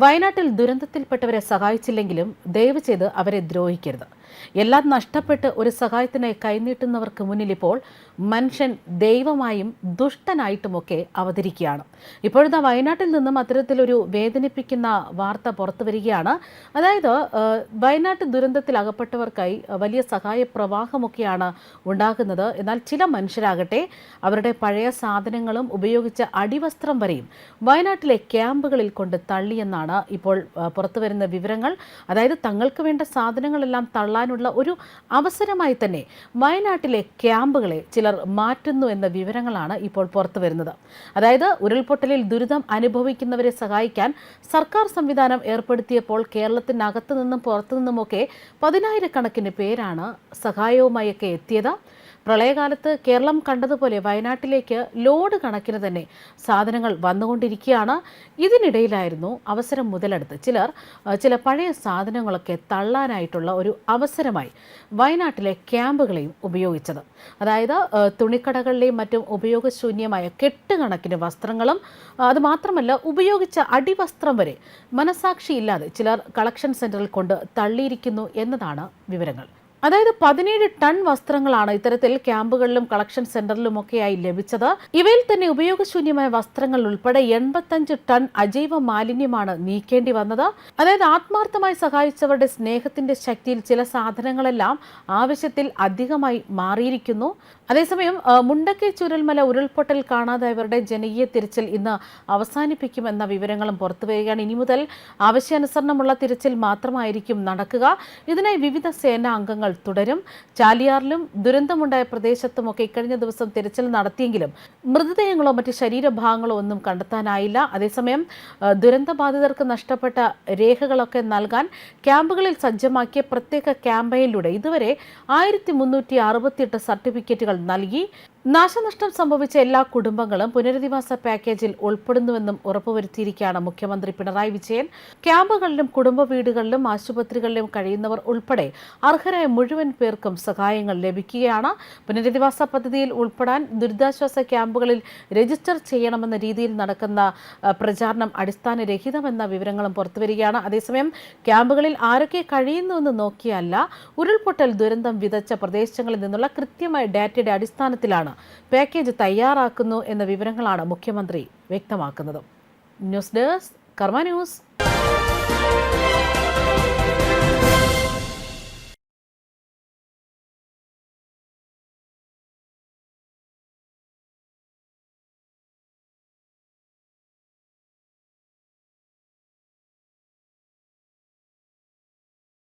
വയനാട്ടിൽ ദുരന്തത്തിൽപ്പെട്ടവരെ സഹായിച്ചില്ലെങ്കിലും ദയവ് ചെയ്ത് അവരെ ദ്രോഹിക്കരുത്. എല്ലാം നഷ്ടപ്പെട്ട് ഒരു സഹായത്തിനായി കൈനീട്ടുന്നവർക്ക് മുന്നിൽ ഇപ്പോൾ മനുഷ്യൻ ദൈവമായും ദുഷ്ടനായിട്ടുമൊക്കെ അവതരിക്കുകയാണ്. ഇപ്പോഴത്തെ വയനാട്ടിൽ നിന്നും അത്തരത്തിലൊരു വേദനിപ്പിക്കുന്ന വാർത്ത പുറത്തു വരികയാണ്. അതായത് വയനാട്ട് ദുരന്തത്തിൽ അകപ്പെട്ടവർക്കായി വലിയ സഹായ പ്രവാഹമൊക്കെയാണ് ഉണ്ടാകുന്നത്. എന്നാൽ ചില മനുഷ്യരാകട്ടെ അവരുടെ പഴയ സാധനങ്ങളും ഉപയോഗിച്ച അടിവസ്ത്രം വരെയും വയനാട്ടിലെ ക്യാമ്പുകളിൽ കൊണ്ട് തള്ളിയെന്നാണ് ഇപ്പോൾ പുറത്തു പുറത്തുവരുന്ന വിവരങ്ങൾ. അതായത് തങ്ങൾക്ക് വേണ്ട സാധനങ്ങളെല്ലാം തള്ളാനുള്ള ഒരു അവസരമായി തന്നെ വയനാട്ടിലെ ക്യാമ്പുകളെ ചിലർ മാറ്റുന്നു എന്ന വിവരങ്ങളാണ് ഇപ്പോൾ പുറത്തു വരുന്നത്. അതായത് ഉരുൾപൊട്ടലിൽ ദുരിതം അനുഭവിക്കുന്നവരെ സഹായിക്കാൻ സർക്കാർ സംവിധാനം ഏർപ്പെടുത്തിയപ്പോൾ കേരളത്തിനകത്തു നിന്നും പുറത്തു നിന്നുമൊക്കെ പതിനായിരക്കണക്കിന് പേരാണ് സഹായവുമായൊക്കെ എത്തിയത്. പ്രളയകാലത്ത് കേരളം കണ്ടതുപോലെ വയനാട്ടിലേക്ക് ലോഡ് കണക്കിന് തന്നെ സാധനങ്ങൾ വന്നുകൊണ്ടിരിക്കുകയാണ്. ഇതിനിടയിലായിരുന്നു അവസരം മുതലെടുത്ത്. ചിലർ ചില പഴയ സാധനങ്ങളൊക്കെ തള്ളാനായിട്ടുള്ള ഒരു അവസരമായി വയനാട്ടിലെ ക്യാമ്പുകളെയും ഉപയോഗിച്ചത്. അതായത് തുണിക്കടകളിലെയും മറ്റും ഉപയോഗശൂന്യമായ കെട്ടുകണക്കിന് വസ്ത്രങ്ങളും അതുമാത്രമല്ല ഉപയോഗിച്ച അടിവസ്ത്രം വരെ മനസാക്ഷിയില്ലാതെ ചിലർ കളക്ഷൻ സെന്ററിൽ കൊണ്ട് തള്ളിയിരിക്കുന്നു എന്നതാണ് വിവരങ്ങൾ. അതായത് പതിനേഴ് ടൺ വസ്ത്രങ്ങളാണ് ഇത്തരത്തിൽ ക്യാമ്പുകളിലും കളക്ഷൻ സെന്ററിലും സെന്ററിലുമൊക്കെയായി ലഭിച്ചത്. ഇവയിൽ തന്നെ ഉപയോഗശൂന്യമായ വസ്ത്രങ്ങൾ ഉൾപ്പെടെ എൺപത്തഞ്ച് ടൺ അജൈവ മാലിന്യമാണ് നീക്കേണ്ടി വന്നത്. അതായത് ആത്മാർത്ഥമായി സഹായിച്ചവരുടെ സ്നേഹത്തിന്റെ ശക്തിയിൽ ചില സാധനങ്ങളെല്ലാം ആവശ്യത്തിൽ അധികമായി മാറിയിരിക്കുന്നു. അതേസമയം മുണ്ടക്കെ ചുരൽമല ഉരുൾപൊട്ടൽ കാണാതായവരുടെ ജനകീയ തിരച്ചിൽ ഇന്ന് അവസാനിപ്പിക്കുമെന്ന വിവരങ്ങളും പുറത്തുവരികയാണ് ഇനി മുതൽ ആവശ്യാനുസരണമുള്ള തിരച്ചിൽ മാത്രമായിരിക്കും നടക്കുക. ഇതിനായി വിവിധ സേനാ അംഗങ്ങൾ തുടരും. ചാലിയാറിലും ദുരന്തമുണ്ടായ പ്രദേശത്തുമൊക്കെ ഇക്കഴിഞ്ഞ ദിവസം തിരച്ചിൽ നടത്തിയെങ്കിലും മൃതദേഹങ്ങളോ മറ്റ് ശരീരഭാഗങ്ങളോ ഒന്നും കണ്ടെത്താനായില്ല. അതേസമയം ദുരന്തബാധിതർക്ക് നഷ്ടപ്പെട്ട രേഖകളൊക്കെ നൽകാൻ ക്യാമ്പുകളിൽ സജ്ജമാക്കിയ പ്രത്യേക ക്യാമ്പയിനിലൂടെ ഇതുവരെ ആയിരത്തി സർട്ടിഫിക്കറ്റുകൾ നൽകി. നാശനഷ്ടം സംഭവിച്ച എല്ലാ കുടുംബങ്ങളും പുനരധിവാസ പാക്കേജിൽ ഉൾപ്പെടുന്നുവെന്നും ഉറപ്പുവരുത്തിയിരിക്കുകയാണ് മുഖ്യമന്ത്രി പിണറായി വിജയൻ. ക്യാമ്പുകളിലും കുടുംബ വീടുകളിലും ആശുപത്രികളിലും കഴിയുന്നവർ ഉൾപ്പെടെ അർഹരായ മുഴുവൻ പേർക്കും സഹായങ്ങൾ ലഭിക്കുകയാണ്. പുനരധിവാസ പദ്ധതിയിൽ ഉൾപ്പെടാൻ ദുരിതാശ്വാസ ക്യാമ്പുകളിൽ രജിസ്റ്റർ ചെയ്യണമെന്ന രീതിയിൽ നടക്കുന്ന പ്രചാരണം അടിസ്ഥാനരഹിതമെന്ന വിവരങ്ങളും പുറത്തുവരികയാണ്. അതേസമയം ക്യാമ്പുകളിൽ ആരൊക്കെ കഴിയുന്നുവെന്ന് നോക്കിയല്ല ഉരുൾപൊട്ടൽ ദുരന്തം വിതച്ച പ്രദേശങ്ങളിൽ നിന്നുള്ള കൃത്യമായ ഡാറ്റയുടെ അടിസ്ഥാനത്തിലാണ് പാക്കേജ് തയ്യാറാക്കുന്നു എന്ന വിവരങ്ങളാണ് മുഖ്യമന്ത്രി വ്യക്തമാക്കുന്നത്. News desk Karma news.